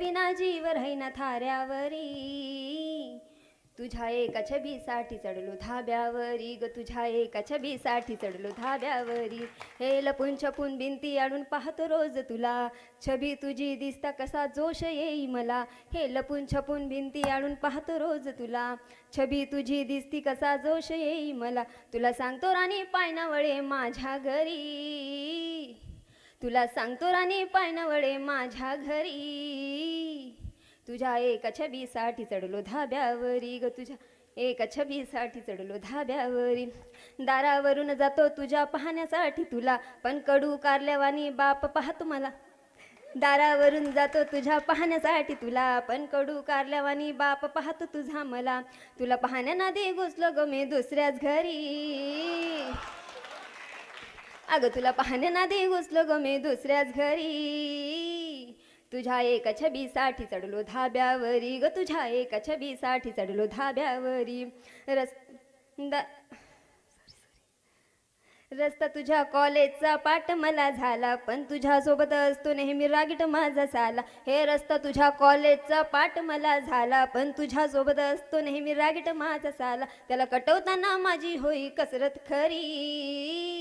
विना जीव राहीना थाऱ्यावरी. तुझ्या एका छबीसाठी चढलो धाब्यावरी. ग तुझ्या एका छबीसाठी चढलो धाब्यावरी. हे लपून छपून भिंती आणून पाहतो रोज तुला. छबी तुझी दिसता कसा जोश येई मला. हे लपून छपून भिंती आणून पाहतो रोज तुला. छबी तुझी दिसती कसा जोश येई मला. तुला सांगतो राणी पायनावळे माझ्या घरी. तुला सांगतो राणी पायनावळे माझ्या घरी. तुझ्या एका छबीसाठी चढलो धाब्यावरी ग तुझ्या एका छबीसाठी चढलो धाब्यावरी. दारावरून जातो तुझ्या पाहण्यासाठी तुला पण कडू कारल्यावानी बाप पाहतो मला. दारावरून जातो तुझ्या पाहण्यासाठी तुला पण कडू कारल्यावानी बाप पाहतो तुझा मला. तुला पाहण्या दे घुसलो ग मी दुसऱ्याच घरी. अगं तुला पाहण्या दे घुसलो ग मी दुसऱ्याच घरी. तुझ्या एका छबीसाठी चढलो धाब्यावरी ग तुझ्या एका छबीसाठी चढलो धाब्यावरी. रस दा रस्ता तुझ्या कॉलेजचा पाठ मला झाला पण तुझ्यासोबत असतो नेहमी रागीट माझा साला. हे रस्ता तुझ्या कॉलेजचा पाठ मला झाला पण तुझ्यासोबत असतो नेहमी रागीट माझा साला. त्याला कटवताना माझी होई कसरत खरी.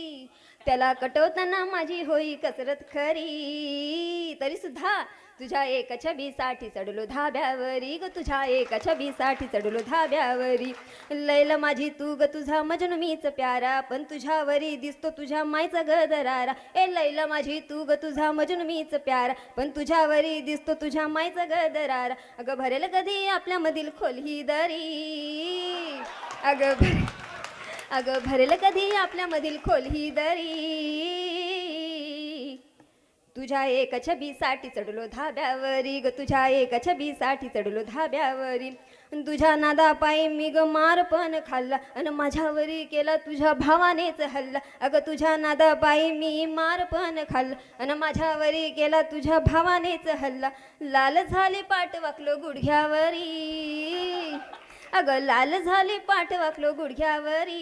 त्याला कटवताना माझी होई कसरत खरी. तरी सुद्धा तुझ्या एक छबीसाठी चढलो धाब्यावरी ग तुझ्या एक छबीसाठी चढलो धाब्यावरी. लैला माझी तू ग तुझा मजन मीच प्यारा पण तुझ्यावरी दिसतो तुझ्या मायचा गदरारा ए लैला माझी तू ग तुझा मजन मीच प्यारा पण तुझ्यावरी दिसतो तुझ्या मायचा गदरारा अगं भरेल कधी आपल्यामधील खोल ही दरी. अगं भरे अगं भरेल कधी आपल्यामधील खोल ही दरी? तुझ्या एका छबीसाठी चढलो धाब्यावरी ग तुझ्या एका छबीसाठी चढलो धाब्यावरी. तुझ्या नादा पायी मी ग मार पण खाल्ला आणि माझ्यावरी केला तुझ्या भावानेच हल्ला. अगं तुझ्या नादा पायी मी मार पण खाल्ला आणि माझ्यावरी केला तुझ्या भावानेच हल्ला. लाल झाले पाठ वाकलो गुडघ्यावरी. अगं लाल झाली पाठ वाकलो गुडघ्यावरी.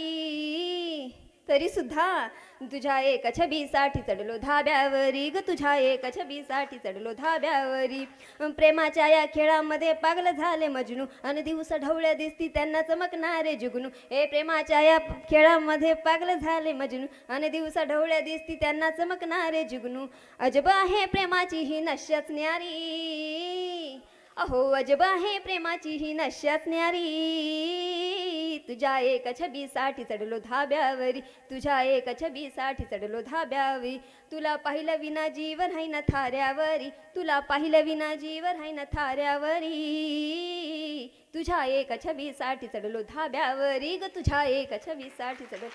तरी सुद्धा तुझ्या एका छबीसाठी चढलो धाब्यावरी. ग तुझ्या एका छबीसाठी चढलो धाब्यावरी. प्रेमाच्या या खेळामध्ये पागल झाले मजनू. आणि दिवसा ढवळ्या दिसती त्यांना चमकणारे जुगनू. हे प्रेमाच्या या खेळामध्ये पागल झाले मजनू. आणि दिवसा ढवळ्या दिसती त्यांना चमकणारे जुगनू. अजब आहे प्रेमाची ही नश्याच न्यारी. अहो अजब आहे प्रेमाची ही नश्याच न्यारी तुझ्या एका छबीसाठी चढलो धाब्यावरी. तुझ्या एका छबीसाठी चढलो धाब्यावरी. तुला पाहिलं विना जीवन आहे ना थाऱ्यावरी. तुला पाहिलं विना जीवन आहे ना थाऱ्यावरी. तुझ्या एका छबीसाठी चढलो धाब्यावरी. ग तुझ्या एका छबीसाठी चढलो